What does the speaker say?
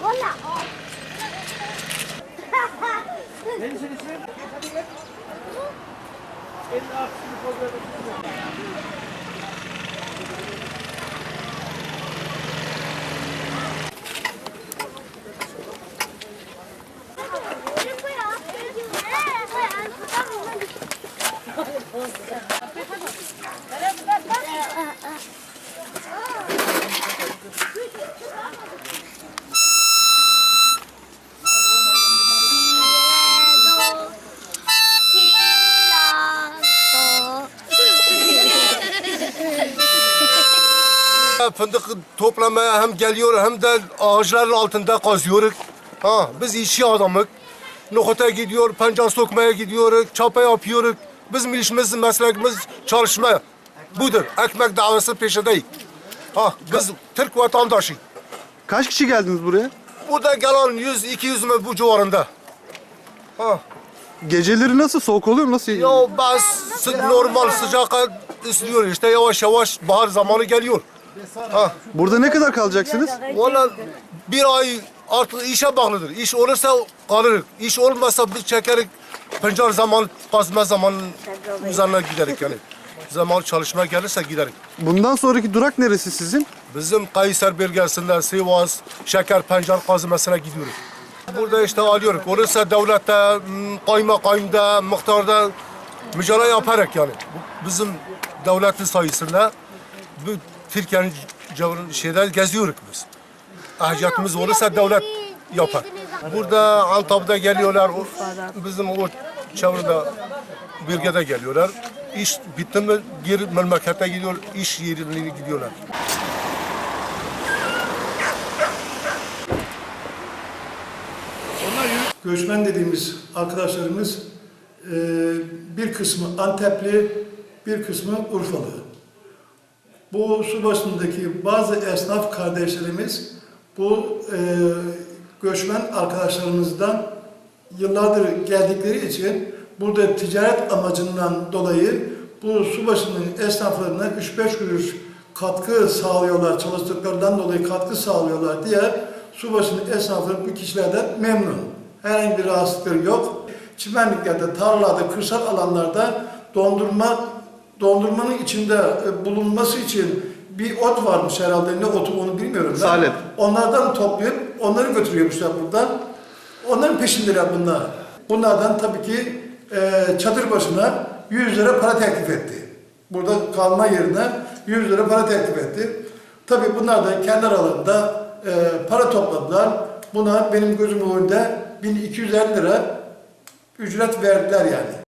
Valla. Neyse ismi? Elini aksini koyuyoruz. Fındık toplamaya hem geliyor hem de ağaçların altında kazıyoruz. Ha, biz işçi adamık. Nohuta gidiyor, pancar sokmaya gidiyoruz, çapa yapıyoruz. Bizim işimiz, meslekimiz çalışma. Budur. Ekmek davası peşindeyiz. Ha, biz Türk vatandaşı. Kaç kişi geldiniz buraya? Burada gelen 100-200 mü bu civarında. Ha. Geceleri nasıl? Soğuk oluyor mu? Nasıl? Ya sı- normal sıcak istiyor işte yavaş yavaş bahar zamanı geliyor. Ha. Burada ne kadar kalacaksınız? Valla bir ay artık işe bağlıdır. İş olursa kalırız. İş olmazsa biz çekerik. Pancar zamanı, kazma zamanı üzerine giderik yani. Zaman çalışma gelirse giderik. Bundan sonraki durak neresi sizin? Bizim Kayser bölgesinde Sivas, Şeker Pancar kazmasına gidiyoruz. Burada işte alıyoruz. Olursa devlette, m, kaymakamda, muhtarda mücadele yaparak yani. Bizim devletin sayısında bu Türkiye'nin cevr- şeyde geziyoruz biz. Ahliyatımız olursa devlet yapar. Burada Antalya'da geliyorlar, o- bizim o çevrede bölgede geliyorlar. İş bitti mi geri memlekete gidiyor, iş yerine gidiyorlar. Göçmen dediğimiz arkadaşlarımız e, bir kısmı Antepli, bir kısmı Urfalı. Bu su başındaki bazı esnaf kardeşlerimiz bu e, göçmen arkadaşlarımızdan yıllardır geldikleri için burada ticaret amacından dolayı bu su başının esnaflarına 3-5 kuruş katkı sağlıyorlar, çalıştıklarından dolayı katkı sağlıyorlar diye su başının esnafları bu kişilerden memnun. Herhangi bir rahatsızlıkları yok. Çimenliklerde, tarlalarda, kırsal alanlarda dondurma dondurmanın içinde e, bulunması için bir ot varmış herhalde. Ne otu onu bilmiyorum ben. Salep. Onlardan toplayıp onları götürüyormuşlar buradan. Onların peşindeler bunlar. Bunlardan tabii ki e, çadır başına 100 lira para teklif etti. Burada kalma yerine 100 lira para teklif etti. Tabii bunlar da kendi aralarında e, para topladılar. Buna benim gözüm önünde 1250 lira ücret verdiler yani.